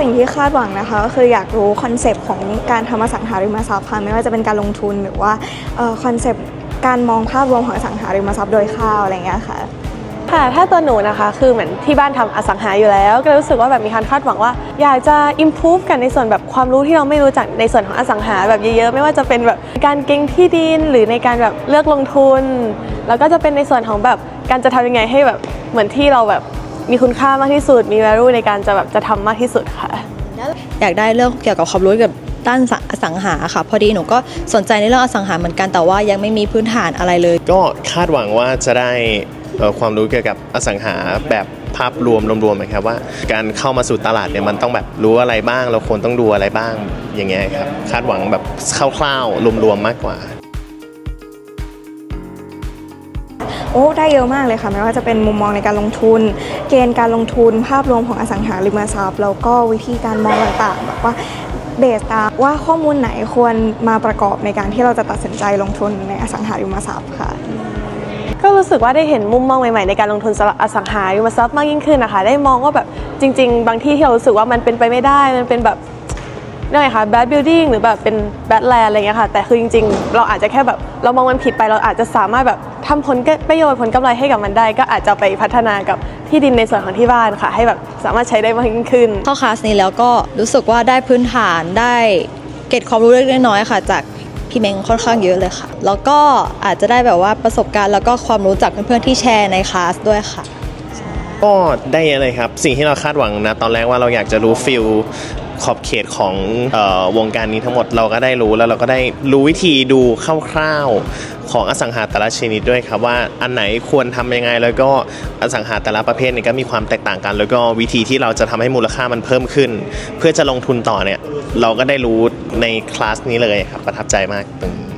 สิ่งที่คาดหวังนะคะก็คืออยากรู้คอนเซปต์ของการทำอสังหาริมทรัพย์ค่ะไม่ว่าจะเป็นการลงทุนหรือว่าคอนเซปต์การมองภาพรวมของอสังหาริมทรัพย์โดยคร่าวอะไรอย่างเงี้ยค่ะค่ะถ้าตัวหนูนะคะคือเหมือนที่บ้านทำอสังหาอยู่แล้ว ก็รู้สึกว่าแบบมีการคาดหวังว่า อยากจะ improve กันในส่วนแบบความรู้ที่เราไม่รู้จากในส่วนของอสังหาแบบเยอะๆ ไม่ว่าจะเป็นแบบการเก็งที่ดินหรือในการแบบเลือกลงทุน แล้วก็จะเป็นในส่วนของแบบการจะทำยังไงให้แบบเหมือนที่เราแบบ มีคุณค่ามากที่สุด มี value ในการจะแบบจะทำมากที่สุดค่ะ อยากได้เรื่องเกี่ยวกับความรู้เกี่ยวกับด้านอสังหาค่ะ พอดีหนูก็สนใจในเรื่องอสังหาเหมือนกันแต่ว่ายังไม่มีพื้นฐานอะไรเลย ก็คาดหวังว่าจะได้เอ่อความรู้เกี่ยวกับอสังหาแบบภาพรวมรวมๆนะครับว่า การเข้ามาสู่ตลาดเนี่ยมันต้องแบบรู้อะไรบ้าง เราควรต้องดูอะไรบ้างอย่างเงี้ยครับคาดหวังแบบคร่าวๆรวมๆมากกว่า โอ้ได้เยอะมากเลยค่ะไม่ว่าจะเป็นมุมมองในการลงทุน เกณฑ์การลงทุน ภาพรวมของอสังหาริมทรัพย์แล้วก็วิธีการมองต่างๆแบบว่าเบสตาว่าข้อมูลไหนควรมาประกอบในการที่เราจะตัดสินใจลงทุนในอสังหาริมทรัพย์ค่ะก็รู้สึกว่าได้เห็นมุมมองใหม่ๆในการลงทุนสำหรับอสังหาริมทรัพย์มากยิ่งขึ้นนะคะ ได้มองว่าแบบจริง ๆ บางที่ที่เรารู้สึกว่ามันเป็นไปไม่ได้ มันเป็นแบบเรียกไงคะ bad building หรือแบบเป็น bad land อะไรเงี้ยค่ะ แต่คือจริง ๆ เราอาจจะแค่แบบเรามองมันผิดไปเราอาจจะสามารถแบบ ทำผลประโยชน์ผลกำไรให้กับมันได้ ก็อาจจะไปพัฒนากับที่ดินในส่วนของที่บ้านค่ะ ให้แบบสามารถใช้ได้มากยิ่งขึ้น เข้าคลาสนี้แล้วก็รู้สึกว่าได้พื้นฐานได้เก็บความรู้เล็กๆน้อยๆค่ะ จากพี่เม้งค่อนข้างเยอะเลยค่ะ แล้วก็อาจจะได้แบบว่าประสบการณ์แล้วก็ความรู้จากเพื่อนๆที่แชร์ในคลาสด้วยค่ะก็ได้เยอะเลยครับ สิ่งที่เราคาดหวังนะ ตอนแรกว่าเราอยากจะรู้ฟิล ขอบเขตของออวงการนี้ทั้งหมดเราก็ได้รู้แล้วเราก็ได้รู้วิธีดูคร่าวๆของอสังหาแต่ละชนิดด้วยครับว่าอันไหนควรทำยังไง แล้วก็อสังหาแต่ละประเภทเนี่ยก็มีความแตกต่างกัน แล้วก็วิธีที่เราจะทำให้มูลค่ามันเพิ่มขึ้น เพื่อจะลงทุนต่อเนี่ยเราก็ได้รู้ในคลาสนี้เลยครับประทับใจมากตรงนี้